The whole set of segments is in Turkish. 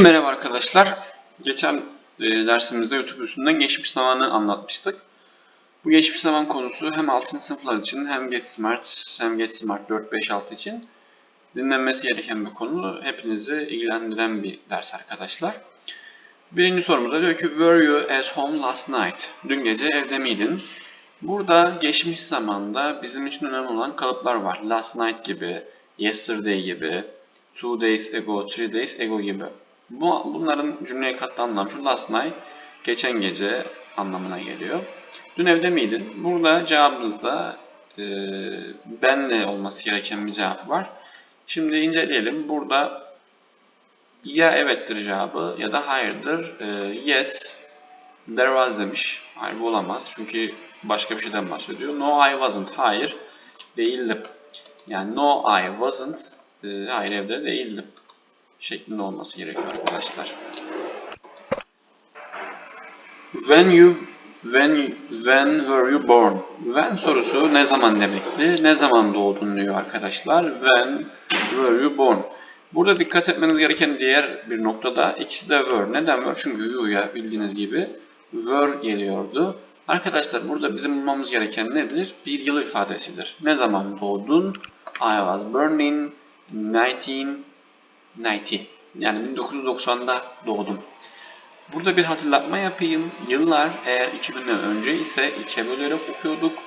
Merhaba arkadaşlar. Geçen e, dersimizde YouTube üstünden geçmiş zamanı anlatmıştık. Bu geçmiş zaman konusu hem 6. sınıflar için hem Get Smart hem Get Smart 4, 5, 6 için dinlenmesi gereken bir konu. Hepinizi ilgilendiren bir ders arkadaşlar. Birinci sorumuzda diyor ki Were you at home last night? Dün gece evde miydin? Burada geçmiş zamanda bizim için önemli olan kalıplar var. Last night gibi, yesterday gibi, two days ago, three days ago gibi. Bu, bunların cümleye kattığı anlam şu last night, geçen gece anlamına geliyor. Dün evde miydin? Burada cevabımızda e, benle olması gereken bir cevap var. Şimdi inceleyelim. Burada ya evettir cevabı ya da hayırdır. E, yes, there was demiş. Hayır bu olamaz çünkü başka bir şeyden bahsediyor. No I wasn't. Hayır değildim. Yani no I wasn't. E, hayır evde değildim. Şeklinde olması gerekiyor arkadaşlar. When you when when were you born? When sorusu ne zaman demekti? Ne zaman doğdun diyor arkadaşlar. When were you born? Burada dikkat etmeniz gereken diğer bir noktada ikisi de were. Neden were? Çünkü you'ya bildiğiniz gibi were geliyordu. Arkadaşlar burada bizim bulmamız gereken nedir? Bir yıl ifadesidir. Ne zaman doğdun? I was born in 1990. Yani 1990'da doğdum. Burada bir hatırlatma yapayım. Yıllar eğer 2000'den önce ise 2'ye bölerek okuyorduk.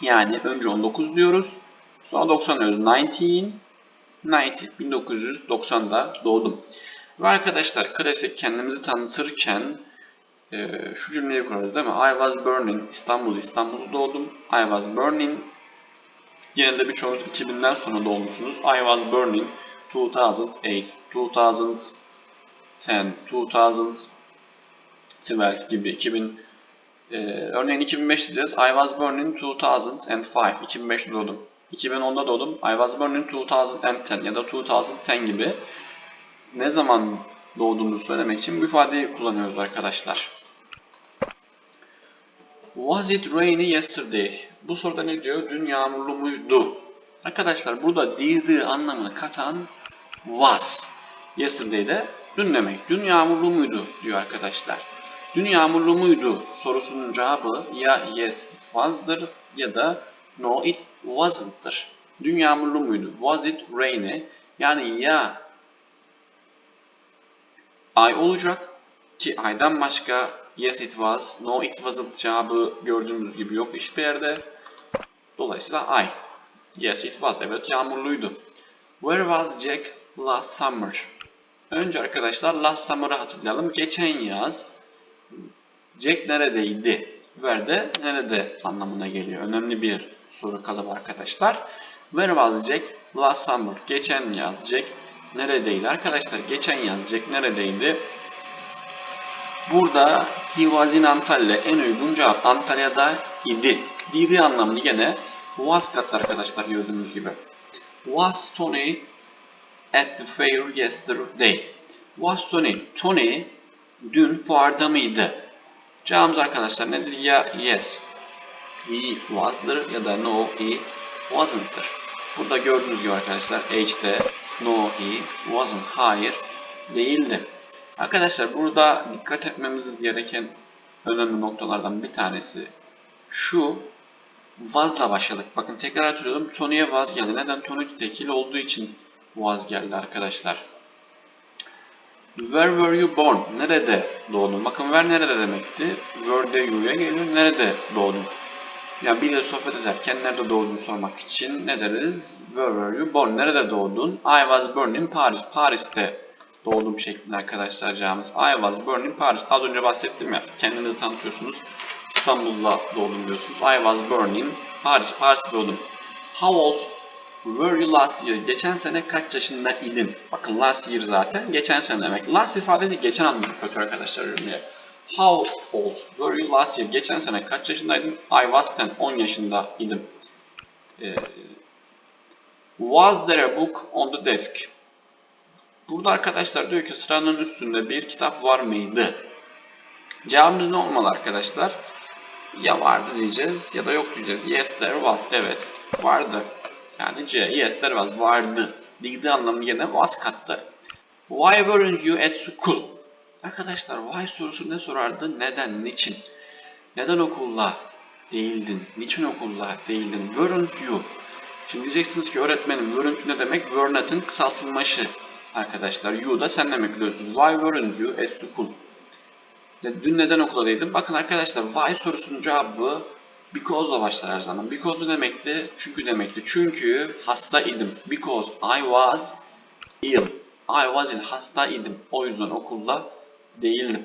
Yani önce 19 diyoruz. Sonra 90 diyoruz. 1990. 1990'da doğdum. Ve arkadaşlar klasik kendimizi tanıtırken e, şu cümleyi kurarız değil mi? I was born in İstanbul, İstanbul'da doğdum. I was born in Genelde birçoğunuz 2000'den sonra doğmuşsunuz. I was born in 2008, 2010, 2012 gibi 2000 e, örneğin 2005 diyeceğiz. I was born in 2005. 2005 doğdum. 2010'da doğdum. I was born in 2010 ya da 2010 gibi ne zaman doğduğumuzu söylemek için bu ifadeyi kullanıyoruz arkadaşlar. Was it rainy yesterday? Bu soruda ne diyor? Dün yağmurlu muydu? Arkadaşlar burada did anlamını katan was. Yesterday de dün demek. Dün yağmurlu muydu diyor arkadaşlar. Dün yağmurlu muydu sorusunun cevabı ya yes it was'dır ya da no it wasn't'tır. Dün yağmurlu muydu? Was it rainy? Yani ya ay olacak ki aydan başka yes it was, no it wasn't cevabı gördüğümüz gibi yok hiçbir yerde. Dolayısıyla ay. Yes it was. Evet yağmurluydu. Where was Jack last summer? Önce arkadaşlar last summer'ı hatırlayalım. Geçen yaz Jack neredeydi? Where de nerede anlamına geliyor. Önemli bir soru kalıbı arkadaşlar. Where was Jack last summer? Geçen yaz Jack neredeydi? Arkadaşlar geçen yaz Jack neredeydi? Burada he was in Antalya en uygun cevap Antalya'da idi. Didi anlamını gene was kattı arkadaşlar gördüğünüz gibi. Was Tony at the fair yesterday? Was Tony? Tony dün fuarda mıydı? Cevabımız arkadaşlar nedir? Ya yes. He was'dır ya da no he wasn't'tır. Burada gördüğünüz gibi arkadaşlar H'de no he wasn't. Hayır değildi. Arkadaşlar burada dikkat etmemiz gereken önemli noktalardan bir tanesi şu Vaz'la başladık. Bakın tekrar hatırlıyorum. Tony'ye vaz geldi. Neden? Tony tekil olduğu için vaz geldi arkadaşlar. Where were you born? Nerede doğdun? Bakın where nerede demekti? Where de you'ya geliyor. Nerede doğdun? Yani biriyle sohbet ederken nerede doğduğunu sormak için ne deriz? Where were you born? Nerede doğdun? I was born in Paris. Paris'te doğdum şeklinde arkadaşlar cevabımız. I was born in Paris. Az önce bahsettim ya. Kendinizi tanıtıyorsunuz. İstanbul'da doğdum diyorsunuz. I was born in Paris. Paris'te doğdum. How old were you last year? Geçen sene kaç yaşında idin? Bakın last year zaten geçen sene demek. Last ifadesi geçen anlamı kötü arkadaşlar cümleye. How old were you last year? Geçen sene kaç yaşındaydın? I was 10. 10 yaşında idim. Ee, was there a book on the desk? Burada arkadaşlar diyor ki sıranın üstünde bir kitap var mıydı? Cevabımız ne olmalı arkadaşlar? Ya vardı diyeceğiz ya da yok diyeceğiz. Yes there was. Evet vardı. Yani C. Yes there was. Vardı. Did anlamı yine was kattı. Why weren't you at school? Arkadaşlar why sorusu ne sorardı? Neden? Niçin? Neden okulda değildin? Niçin okulda değildin? Weren't you? Şimdi diyeceksiniz ki öğretmenim weren't ne demek? Were not'ın arkadaşlar. You da sen demek biliyorsunuz. Why weren't you at school? Dün neden okula değildin? Bakın arkadaşlar why sorusunun cevabı because ile başlar her zaman. Because demekti? Çünkü demekti. Çünkü hasta idim. Because I was ill. I was ill. Hasta idim. O yüzden okulda değildim.